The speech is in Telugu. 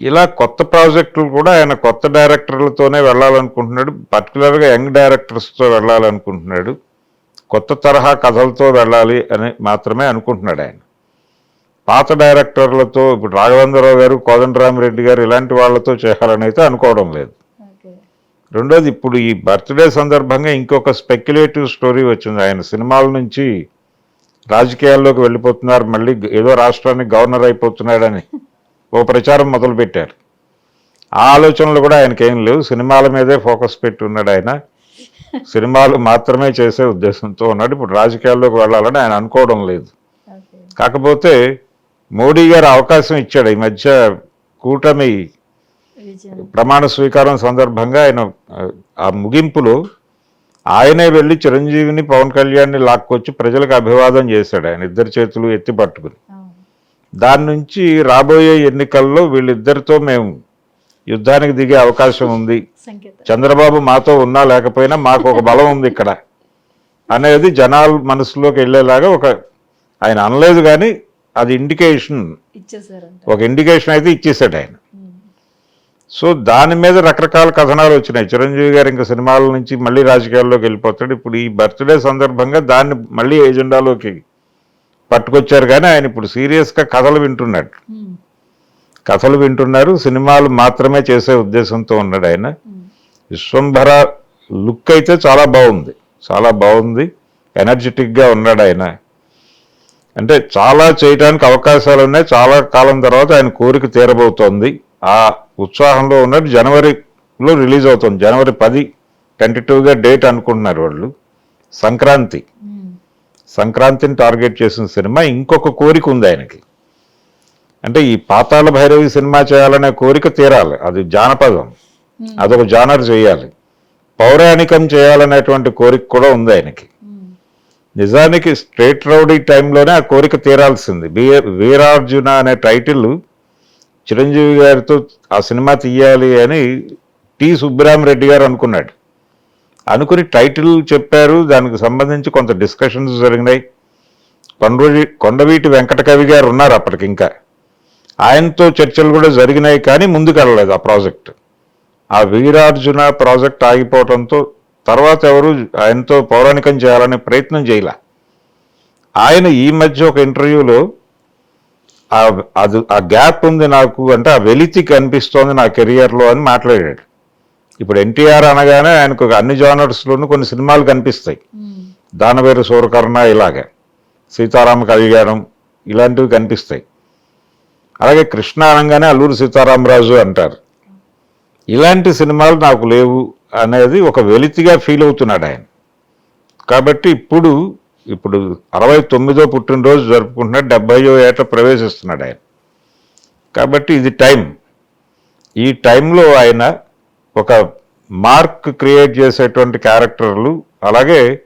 ఇలా కొత్త ప్రాజెక్టులు కూడా ఆయన కొత్త డైరెక్టర్లతోనే వెళ్ళాలనుకుంటున్నాడు. పర్టికులర్గా యంగ్ డైరెక్టర్స్తో వెళ్ళాలనుకుంటున్నాడు. కొత్త తరహా కథలతో వెళ్ళాలి అని మాత్రమే అనుకుంటున్నాడు ఆయన. పాత డైరెక్టర్లతో ఇప్పుడు రాఘవేంద్రరావు గారు కోదండరామిరెడ్డి గారు ఇలాంటి వాళ్ళతో చేయాలని అయితే అనుకోవడం లేదు. రెండోది ఇప్పుడు ఈ బర్త్డే సందర్భంగా ఇంకొక స్పెక్యులేటివ్ స్టోరీ వచ్చింది. ఆయన సినిమాల నుంచి రాజకీయాల్లోకి వెళ్ళిపోతున్నారు. మళ్ళీ ఏదో రాష్ట్రానికి గవర్నర్ అయిపోతున్నాడని. ఓ ప్రచారం మొదలుపెట్టారు. ఆ ఆలోచనలు కూడా ఆయనకి ఏం లేవు. సినిమాల మీదే ఫోకస్ పెట్టి ఉన్నాడు ఆయన. సినిమాలు మాత్రమే చేసే ఉద్దేశంతో ఉన్నాడు. ఇప్పుడు రాజకీయాల్లోకి వెళ్ళాలని ఆయన అనుకోవడం లేదు. కాకపోతే మోడీ గారు అవకాశం ఇచ్చాడు. ఈ మధ్య కూటమి ప్రమాణ స్వీకారం సందర్భంగా ఆయన ఆ, ముగింపులో ఆయనే వెళ్ళి చిరంజీవిని పవన్ కళ్యాణ్ని లాక్కొచ్చి ప్రజలకు అభివాదం చేశాడు. ఆయన ఇద్దరు చేతులు ఎత్తి పట్టుకుని. దాని నుంచి రాబోయే ఎన్నికల్లో వీళ్ళిద్దరితో మేము యుద్ధానికి దిగే అవకాశం ఉంది. చంద్రబాబు మాతో ఉన్నా లేకపోయినా మాకు ఒక బలం ఉంది ఇక్కడ. అనేది జనాల మనసులోకి వెళ్ళేలాగా ఒక ఆయన అనలేదు కానీ అది ఇండికేషన్ ఒక ఇండికేషన్ అయితే ఇచ్చేసాడు ఆయన. సో దాని మీద రకరకాల కథనాలు వచ్చినాయి. చిరంజీవి గారు ఇంకా సినిమాల నుంచి మళ్ళీ రాజకీయాల్లోకి వెళ్ళిపోతాడు. ఇప్పుడు ఈ బర్త్డే సందర్భంగా దాన్ని మళ్ళీ ఎజెండాలోకి పట్టుకొచ్చారు కానీ ఆయన ఇప్పుడు సీరియస్గా కథలు వింటున్నాడు. కథలు వింటున్నారు సినిమాలు మాత్రమే చేసే ఉద్దేశంతో ఉన్నాడు ఆయన. విశ్వంభర లుక్ అయితే చాలా బాగుంది. చాలా బాగుంది. ఎనర్జెటిక్గా ఉన్నాడు ఆయన. అంటే చాలా చేయడానికి అవకాశాలు ఉన్నాయి. చాలా కాలం తర్వాత ఆయన కోరిక తీరబోతోంది. ఆ ఉత్సాహంలో ఉన్నాడు. జనవరిలో రిలీజ్ అవుతుంది. జనవరి పది టెంటేటివ్గా డేట్ అనుకుంటున్నారు వాళ్ళు. సంక్రాంతి. సంక్రాంతిని టార్గెట్ చేసిన సినిమా ఇంకొక కోరిక ఉంది ఆయనకి. అంటే ఈ పాతాళ భైరవి సినిమా చేయాలనే కోరిక తీరాలి. అది జానపదం. ఉమ్. అదొక జానర్ చేయాలి. పౌరాణికం చేయాలనేటువంటి కోరిక కూడా ఉంది ఆయనకి. ఉమ్. నిజానికి స్ట్రేట్ రౌడీ టైంలోనే ఆ కోరిక తీరాల్సింది. వీర వీరార్జున అనే టైటిల్ చిరంజీవి గారితో ఆ సినిమా తీయాలి అని టి సుబ్బరామరెడ్డి గారు అనుకున్నాడు. అనుకుని టైటిల్ చెప్పారు. దానికి సంబంధించి కొంత డిస్కషన్స్ జరిగినాయి. కొండవీ కొండవీటి వెంకటకవి గారు ఉన్నారు అప్పటికి ఇంకా. ఆయనతో చర్చలు కూడా జరిగినాయి కానీ ముందుకెళ్ళలేదు ఆ ప్రాజెక్ట్. ఆ వీరార్జున ప్రాజెక్ట్ ఆగిపోవడంతో తర్వాత ఎవరు ఆయనతో పౌరాణికం చేయాలనే ప్రయత్నం చేయలే. ఆయన ఈ మధ్య ఒక ఇంటర్వ్యూలో అది ఆ గ్యాప్ ఉంది నాకు అంటే ఆ వెలితి కనిపిస్తోంది నా కెరియర్లో అని మాట్లాడాడు. ఇప్పుడు ఎన్టీఆర్ అనగానే ఆయనకు అన్ని జానర్స్లోనూ కొన్ని సినిమాలు కనిపిస్తాయి. దానవేరు సూరకర్ణ ఇలాగే. సీతారామ కళ్యాణం ఇలాంటివి కనిపిస్తాయి. అలాగే కృష్ణ అనగానే అల్లూరు సీతారామరాజు అంటారు. ఇలాంటి సినిమాలు నాకు లేవు అనేది ఒక వెలితిగా ఫీల్ అవుతున్నాడు ఆయన. కాబట్టి ఇప్పుడు ఇప్పుడు అరవై తొమ్మిదో పుట్టినరోజు జరుపుకుంటున్నాడు డెబ్బైయో ఏట ప్రవేశిస్తున్నాడు ఆయన. కాబట్టి ఇది టైం. ఈ టైంలో ఆయన ఒక మార్క్ క్రియేట్ చేసేటువంటి క్యారెక్టర్లు అలాగే